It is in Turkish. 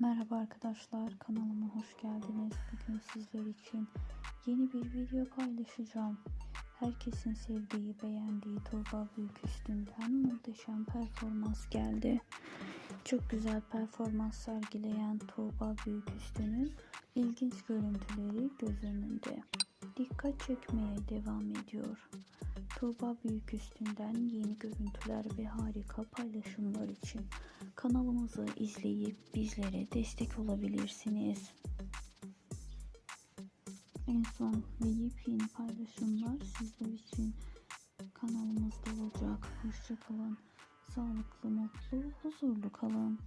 Merhaba arkadaşlar kanalıma hoş geldiniz. Bugün sizler için yeni bir video paylaşacağım. Herkesin sevdiği, beğendiği Tuğba Büyük üstünden muhteşem performans geldi. Çok güzel performans sergileyen Tuğba Büyük üstünün ilginç görüntüleri göz önünde. Dikkat çekmeye devam ediyor. Tuğba Büyük üstünden yeni görüntüler ve harika paylaşımlar için kanalımızı izleyip bizlere destek olabilirsiniz. En son ve yepyeni paylaşımlar sizler için kanalımızda olacak. Hoşçakalın. Sağlıklı, mutlu, huzurlu kalın.